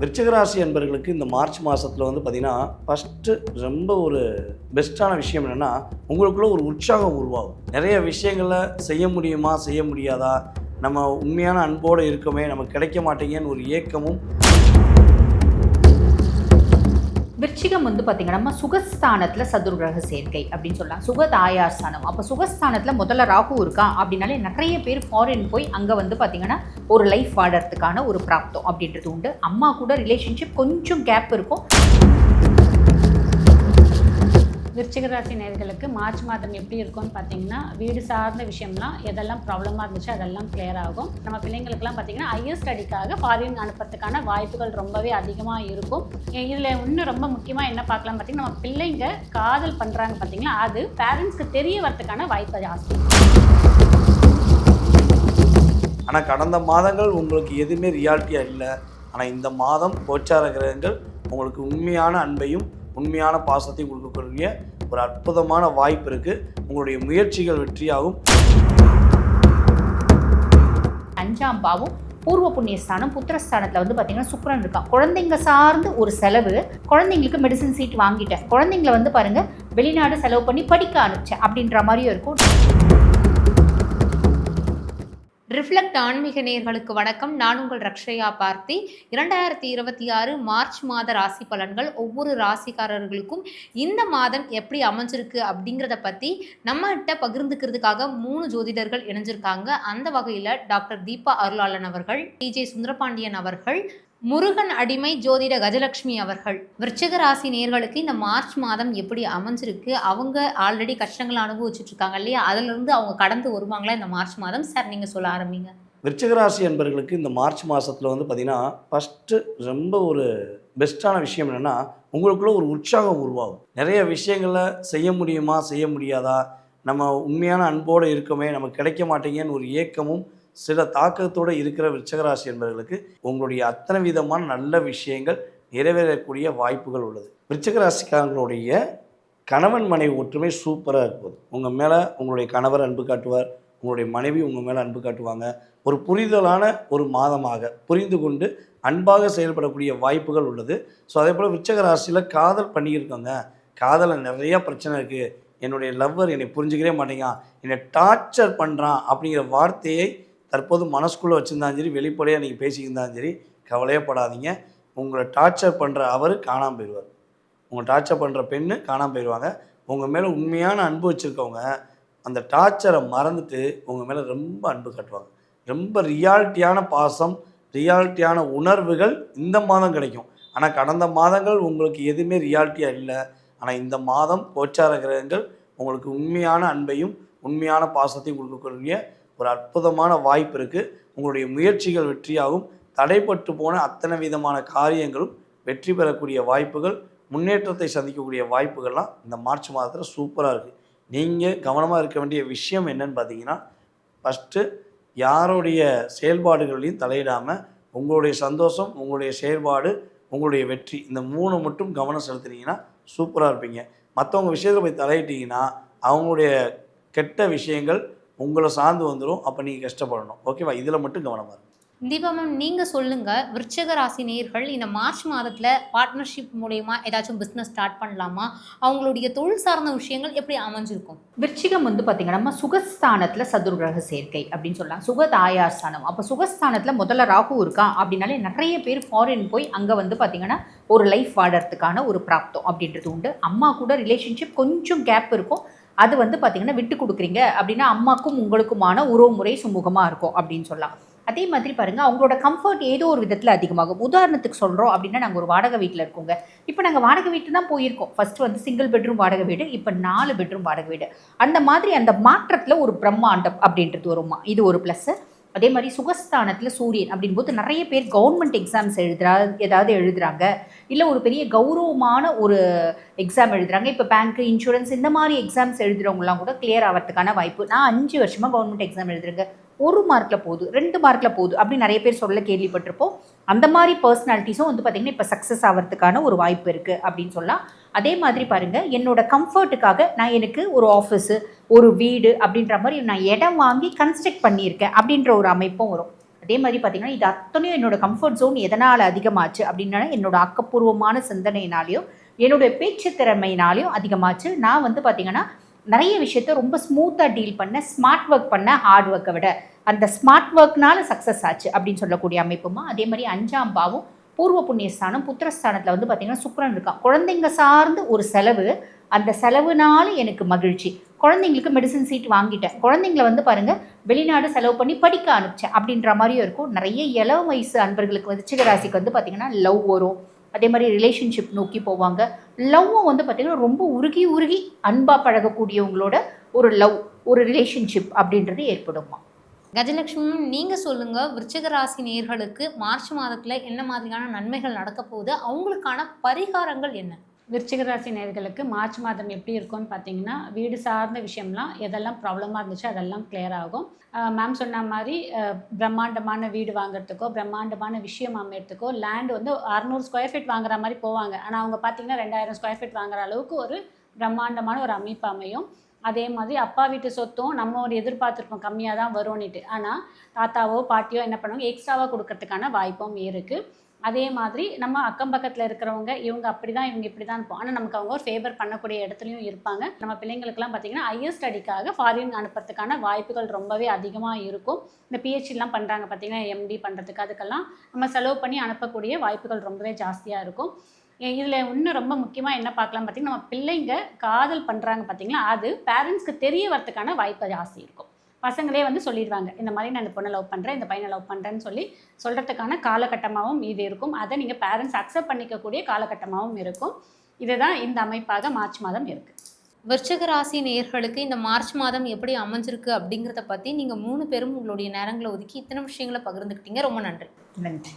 விருச்சகராசி என்பர்களுக்கு இந்த மார்ச் மாதத்தில் வந்து பார்த்திங்கன்னா ஃபஸ்ட்டு ரொம்ப ஒரு பெஸ்ட்டான விஷயம் என்னென்னா உங்களுக்குள்ள ஒரு உற்சாகம் உருவாகும். நிறைய விஷயங்களை செய்ய முடியுமா செய்ய முடியாதா? நம்ம உண்மையான அன்போடு இருக்கோமே நமக்கு கிடைக்க மாட்டேங்கன்னு ஒரு ஏக்கமும் விருச்சிகம் வந்து பார்த்திங்கன்னா நம்ம சுகஸ்தானத்தில் சதுர்கிரக சேர்க்கை அப்படின்னு சொல்லலாம். சுகதாயார் ஸ்தானம். அப்போ சுகஸ்தானத்தில் முதல்ல ராகு இருக்கா? அப்படின்னாலே நிறைய பேர் ஃபாரின் போய் அங்கே வந்து பார்த்திங்கன்னா ஒரு லைஃப் வாழறதுக்கான ஒரு பிராப்தம் அப்படின்றது உண்டு. அம்மா கூட ரிலேஷன்ஷிப் கொஞ்சம் கேப் இருக்கும். விருச்சிக ராசி நேர்களுக்கு மார்ச் மாதம் எப்படி இருக்கும்னு பார்த்தீங்கன்னா வீடு சார்ந்த விஷயம்லாம் எதெல்லாம் ப்ராப்ளமாக இருந்துச்சு அதெல்லாம் கிளியர் ஆகும். நம்ம பிள்ளைங்களுக்குலாம் பார்த்தீங்கன்னா ஹையர் ஸ்டடிக்காக ஃபாரின் அனுப்புறதுக்கான வாய்ப்புகள் ரொம்பவே அதிகமாக இருக்கும். இதில் இன்னும் ரொம்ப முக்கியமாக என்ன பார்க்கலாம் பார்த்தீங்கன்னா நம்ம பிள்ளைங்க காதல் பண்ணுறாங்க பார்த்தீங்களா அது பேரண்ட்ஸ்க்கு தெரிய வரதுக்கான வாய்ப்பு ஜாஸ்தி. ஆனால் கடந்த மாதங்கள் உங்களுக்கு எதுவுமே ரியாலிட்டியாக இல்லை. ஆனால் இந்த மாதம் கோச்சார கிரகங்கள் உங்களுக்கு உண்மையான அன்பையும் உண்மையான பாசத்தையும் கொடுக்கக்கூடிய ஒரு அற்புதமான வாய்ப்பு இருக்குது உங்களுடைய முயற்சிகள் வெற்றியாகும். அஞ்சாம் பாவம் பூர்வ புண்ணியஸ்தானம் புத்திரஸ்தானத்தில் வந்து பார்த்தீங்கன்னா சுக்கரன் இருக்கான் குழந்தைங்க சார்ந்து ஒரு செலவு. குழந்தைங்களுக்கு மெடிசன் சீட் வாங்கிட்டேன். குழந்தைங்கள வந்து பாருங்க வெளிநாடு செலவு பண்ணி படிக்க அனுப்பிச்சேன் அப்படின்ற மாதிரியும் இருக்கும். ரிஃப்ளெக்ட் ஆன்மீக நேயர்களுக்கு வணக்கம். நான் உங்கள் ரக்ஷயா பார்த்தி. இரண்டாயிரத்தி இருபத்தி ஆறு மார்ச் மாத ராசி பலன்கள் ஒவ்வொரு ராசிக்காரர்களுக்கும் இந்த மாதம் எப்படி அமைஞ்சிருக்கு அப்படிங்கிறத பற்றி நம்மகிட்ட பகிர்ந்துக்கிறதுக்காக மூணு ஜோதிடர்கள் இணைஞ்சிருக்காங்க. அந்த வகையில் டாக்டர் தீபா அருளாளன் அவர்கள் டிஜே சுந்தரபாண்டியன் அவர்கள் முருகன் அடிமை ஜோதிட கஜலட்சுமி அவர்கள். விருச்சிக ராசி நேர்களுக்கு இந்த மார்ச் மாதம் எப்படி அமைஞ்சிருக்கு? அவங்க ஆல்ரெடி கஷ்டங்களை அனுபவிச்சுட்டு இருக்காங்க இல்லையா? அதுல இருந்து அவங்க கடந்து வருவாங்களா இந்த மார்ச் மாதம்? சார் நீங்க சொல்ல ஆரம்பிங்க. விருச்சிகராசி என்பர்களுக்கு இந்த மார்ச் மாதத்தில் வந்து பார்த்திங்கன்னா ஃபஸ்ட்டு ரொம்ப ஒரு பெஸ்ட்டான விஷயம் என்னென்னா உங்களுக்குள்ள ஒரு உற்சாகம் உருவாகும். நிறைய விஷயங்களை செய்ய முடியுமா? செய்ய முடியாதா? நம்ம உண்மையான அன்போடு இருக்கோமே நமக்கு கிடைக்க மாட்டேங்கன்னு ஒரு ஏக்கமும் சில தாக்கத்தோடு இருக்கிற விருச்சகராசி என்பவர்களுக்கு உங்களுடைய அத்தனை விதமான நல்ல விஷயங்கள் நிறைவேறக்கூடிய வாய்ப்புகள் உள்ளது. விருச்சகராசிக்காரங்களுடைய கணவன் மனைவி ஒற்றுமை சூப்பராக இருப்பது உங்கள் மேலே உங்களுடைய கணவர் அன்பு காட்டுவார் உங்களுடைய மனைவி உங்கள் மேலே அன்பு காட்டுவாங்க. ஒரு புரிதலான ஒரு மாதமாக புரிந்து கொண்டு அன்பாக செயல்படக்கூடிய வாய்ப்புகள் உள்ளது. ஸோ அதே போல் விருச்சக ராசியில் காதல் பண்ணியிருக்கோங்க. காதலில் நிறையா பிரச்சனை இருக்குது என்னுடைய லவ்வர் என்னை புரிஞ்சுக்கவே மாட்டேங்கான் என்னை டார்ச்சர் பண்ணுறான் அப்படிங்கிற வார்த்தையை தற்போது மனசுக்குள்ளே வச்சுருந்தாலும் சரி வெளிப்படையாக நீங்கள் பேசியிருந்தாலும் சரி கவலையே படாதீங்க. உங்களை டார்ச்சர் பண்ணுற அவர் காணாமல் போயிடுவார் உங்களை டார்ச்சர் பண்ணுற பெண்ணு காணாமல் போயிடுவாங்க உங்கள் மேலே உண்மையான அன்பு வச்சுருக்கவங்க அந்த டார்ச்சரை மறந்துட்டு உங்கள் மேலே ரொம்ப அன்பு காட்டுவாங்க. ரொம்ப ரியாலிட்டியான பாசம் ரியாலிட்டியான உணர்வுகள் இந்த மாதம் கிடைக்கும். ஆனால் கடந்த மாதங்கள் உங்களுக்கு எதுவுமே ரியாலிட்டியாக இல்லை. ஆனால் இந்த மாதம் கோச்சார கிரகங்கள் உங்களுக்கு உண்மையான அன்பையும் உண்மையான பாசத்தையும் கொடுக்கக்கூடிய ஒரு அற்புதமான வாய்ப்பு இருக்குது உங்களுடைய முயற்சிகள் வெற்றியாகும். தடைப்பட்டு போன அத்தனை விதமான காரியங்களும் வெற்றி பெறக்கூடிய வாய்ப்புகள் முன்னேற்றத்தை சந்திக்கக்கூடிய வாய்ப்புகள்லாம் இந்த மார்ச் மாதத்தில் சூப்பராக இருக்குது நீங்கள் கவனமாக இருக்க வேண்டிய விஷயம் என்னன்னு பார்த்தீங்கன்னா ஃபஸ்ட்டு யாருடைய செயல்பாடுகளையும் தலையிடாமல் உங்களுடைய சந்தோஷம் உங்களுடைய செயல்பாடு உங்களுடைய வெற்றி இந்த மூணு மட்டும் கவனம் செலுத்துனீங்கன்னா சூப்பராக இருப்பீங்க. மற்றவங்க விஷயத்தில் போய் தலையிட்டிங்கன்னா அவங்களுடைய கெட்ட விஷயங்கள் உங்களை சார்ந்து வந்துடும் அப்போ நீங்கள் கஷ்டப்படணும். ஓகேவா இதில் மட்டும் கவனமாக இருக்கும் தீபா மேம் நீங்க சொல்லுங்க. விருச்சிக ராசி நேயர்கள் இந்த மார்ச் மாதத்துல பார்ட்னர்ஷிப் மூலயமா ஏதாச்சும் பிஸ்னஸ் ஸ்டார்ட் பண்ணலாமா? அவங்களுடைய தொழில் சார்ந்த விஷயங்கள் எப்படி அமைஞ்சிருக்கும்? விருச்சிகம் வந்து பாத்தீங்கன்னா நம்ம சுகஸ்தானத்துல சதுர்கிரக சேர்க்கை அப்படின்னு சொல்லலாம். சுகதாயார் ஸ்தானம். அப்போ சுகஸ்தானத்துல முதல்ல ராகு இருக்கா? அப்படின்னாலே நிறைய பேர் ஃபாரின் போய் அங்க வந்து பாத்தீங்கன்னா ஒரு லைஃப் வாழறதுக்கான ஒரு பிராப்தம் அப்படின்றது உண்டு. அம்மா கூட ரிலேஷன்ஷிப் கொஞ்சம் கேப் இருக்கும். அது வந்து பார்த்தீங்கன்னா விட்டு கொடுக்குறீங்க அப்படின்னா அம்மாக்கும் உங்களுக்குமான உறவுமுறை சுமூகமாக இருக்கும் அப்படின்னு சொல்லலாம். அதே மாதிரி பாருங்கள் அவங்களோட கம்ஃபர்ட் ஏதோ ஒரு விதத்தில் அதிகமாகும். உதாரணத்துக்கு சொல்கிறோம் அப்படின்னா நாங்கள் ஒரு வாடகை வீட்டில் இருக்கோங்க. இப்போ நாங்கள் வாடகை வீட்டு தான் போயிருக்கோம். ஃபஸ்ட்டு வந்து சிங்கிள் பெட்ரூம் வாடகை வீடு இப்போ நாலு பெட்ரூம் வாடகை வீடு. அந்த மாதிரி அந்த மாற்றத்தில் ஒரு பிரம்மாண்டம் அப்படின்றது வருமா? இது ஒரு ப்ளஸ்ஸு அதே மாதிரி சுகஸ்தானத்தில் சூரியன் அப்படின்போது நிறைய பேர் கவர்மெண்ட் எக்ஸாம்ஸ் எழுதுறா ஏதாவது எழுதுறாங்க. இல்லை ஒரு பெரிய கௌரவமான ஒரு எக்ஸாம் எழுதுறாங்க. இப்போ பேங்க் இன்சூரன்ஸ் இந்த மாதிரி எக்ஸாம்ஸ் எழுதுறவங்கலாம் கூட கிளியர் ஆகிறதுக்கான வாய்ப்பு. நான் அஞ்சு வருஷமாக கவர்மெண்ட் எக்ஸாம் எழுதுறேங்க. ஒரு மார்க்கில் போகுது ரெண்டு மார்க்கில் போகுது அப்படி நிறைய பேர் சொல்ல கேள்விப்பட்டிருப்போம். அந்த மாதிரி பர்சனாலிட்டிஸும் வந்து பார்த்திங்கன்னா இப்போ சக்ஸஸ் ஆகிறதுக்கான ஒரு வாய்ப்பு இருக்குது அப்படின்னு சொல்லலாம். அதே மாதிரி பாருங்கள் என்னோட கம்ஃபர்ட்டுக்காக நான் எனக்கு ஒரு ஆஃபீஸு ஒரு வீடு அப்படின்ற மாதிரி நான் இடம் வாங்கி கன்ஸ்ட்ரக்ட் பண்ணியிருக்கேன் அப்படின்ற ஒரு அமைப்பும் வரும். அதே மாதிரி பார்த்தீங்கன்னா இது அத்தனையும் என்னோட கம்ஃபர்ட் ஜோன் எதனால் அதிகமாச்சு அப்படின்னா என்னோட ஆக்கப்பூர்வமான சிந்தனையினாலையும் என்னுடைய பேச்சு திறமையினாலையும் அதிகமாச்சு. நான் வந்து பார்த்தீங்கன்னா நிறைய விஷயத்த ரொம்ப ஸ்மூத்தாக டீல் பண்ண ஸ்மார்ட் ஒர்க் பண்ண ஹார்ட் ஒர்க்கை விட அந்த ஸ்மார்ட் ஒர்க்னால சக்ஸஸ் ஆச்சு அப்படின்னு சொல்லக்கூடிய அமைப்புமா? அதே மாதிரி அஞ்சாம் பாவம் பூர்வ புண்ணியஸ்தானம் புத்திரஸ்தானத்தில் வந்து பார்த்திங்கன்னா சுக்கரன் இருக்கான் குழந்தைங்க சார்ந்து ஒரு செலவு. அந்த செலவுனால எனக்கு மகிழ்ச்சி. குழந்தைங்களுக்கு மெடிசன் சீட் வாங்கிட்டேன். குழந்தைங்கள வந்து பாருங்கள் வெளிநாடு செலவு பண்ணி படிக்க அனுப்பிச்சேன். அப்படின்ற மாதிரியும் இருக்கும். நிறைய இளம் வயசு அன்பர்களுக்கு வந்து ராசிக்கு வந்து பார்த்தீங்கன்னா லவ் வரும். அதே மாதிரி ரிலேஷன்ஷிப் நோக்கி போவாங்க. லவ்வும் வந்து பார்த்திங்கன்னா ரொம்ப உருகி உருகி அன்பாக பழகக்கூடியவங்களோட ஒரு லவ் ஒரு ரிலேஷன்ஷிப் அப்படின்றது ஏற்படுமா? கஜலட்சுமி நீங்கள் சொல்லுங்கள் விருச்சிக ராசி நேயர்களுக்கு மார்ச் மாதத்தில் என்ன மாதிரியான நன்மைகள் நடக்க போகுது? அவங்களுக்கான பரிகாரங்கள் என்ன? விருச்சிக ராசி நேர்களுக்கு மார்ச் மாதம் எப்படி இருக்கும்னு பார்த்தீங்கன்னா வீடு சார்ந்த விஷயம்லாம் எதெல்லாம் ப்ராப்ளமாக இருந்துச்சு அதெல்லாம் கிளியர் ஆகும். மேம் சொன்ன மாதிரி பிரம்மாண்டமான வீடு வாங்குறதுக்கோ பிரம்மாண்டமான விஷயம் அமையறதுக்கோ லேண்ட் வந்து அறநூறு ஸ்கொயர் ஃபீட் வாங்குற மாதிரி போவாங்க. ஆனால் அவங்க பார்த்தீங்கன்னா ரெண்டாயிரம் ஸ்கொயர் ஃபீட் வாங்குற அளவுக்கு ஒரு பிரம்மாண்டமான ஒரு அமைப்பு அமையும். அதே மாதிரி அப்பா வீட்டு சொத்தும் நம்ம ஒரு எதிர்பார்த்துருப்போம். கம்மியாக தான் வரும்னுட்டு. ஆனால் தாத்தாவோ பாட்டியோ என்ன பண்ணுவாங்க எக்ஸ்ட்ராவாக கொடுக்கறதுக்கான வாய்ப்பும் இருக்குது அதே மாதிரி நம்ம அக்கம் பக்கத்தில் இருக்கிறவங்க இவங்க அப்படி தான் இவங்க இப்படி தான் இருப்போம். ஆனால் நமக்கு அவங்க ஒரு ஃபேவர் பண்ணக்கூடிய இடத்துலையும் இருப்பாங்க. நம்ம பிள்ளைங்களுக்குலாம் பார்த்தீங்கன்னா ஹையர் ஸ்டடிக்காக ஃபாரின் அனுப்புறதுக்கான வாய்ப்புகள் ரொம்பவே அதிகமாக இருக்கும். இந்த பிஹெச்டிலாம் பண்ணுறாங்க பார்த்தீங்கன்னா எம்டி பண்ணுறதுக்கு அதுக்கெல்லாம் நம்ம செலவு பண்ணி அனுப்பக்கூடிய வாய்ப்புகள் ரொம்பவே ஜாஸ்தியாக இருக்கும். இதில் இன்னும் ரொம்ப முக்கியமாக என்ன பார்க்கலாம் பார்த்தீங்கன்னா நம்ம பிள்ளைங்க காதல் பண்ணுறாங்க பார்த்தீங்களா? அது பேரண்ட்ஸ்க்கு தெரிய வரதுக்கான வாய்ப்பு ஜாஸ்தி இருக்கும். பசங்களே வந்து சொல்லிடுவாங்க இந்த மாதிரி நான் இந்த பொண்ணை லவ் பண்ணுறேன் இந்த பையனை லவ் பண்ணுறேன்னு சொல்லி சொல்கிறதுக்கான காலகட்டமாகவும் இது இருக்கும். அதை நீங்கள் பேரண்ட்ஸ் அக்செப்ட் பண்ணிக்கக்கூடிய காலகட்டமாகவும் இருக்கும். இதுதான் இந்த அமைப்பாக மார்ச் மாதம் இருக்குது விருச்சிக ராசி நேயர்களுக்கு இந்த மார்ச் மாதம் எப்படி அமைஞ்சிருக்கு அப்படிங்கிறத பற்றி நீங்கள் மூணு பேரும் உங்களுடைய நேரங்களை ஒதுக்கி இத்தனை விஷயங்களை பகிர்ந்துக்கிட்டீங்க. ரொம்ப நன்றி. நன்றி.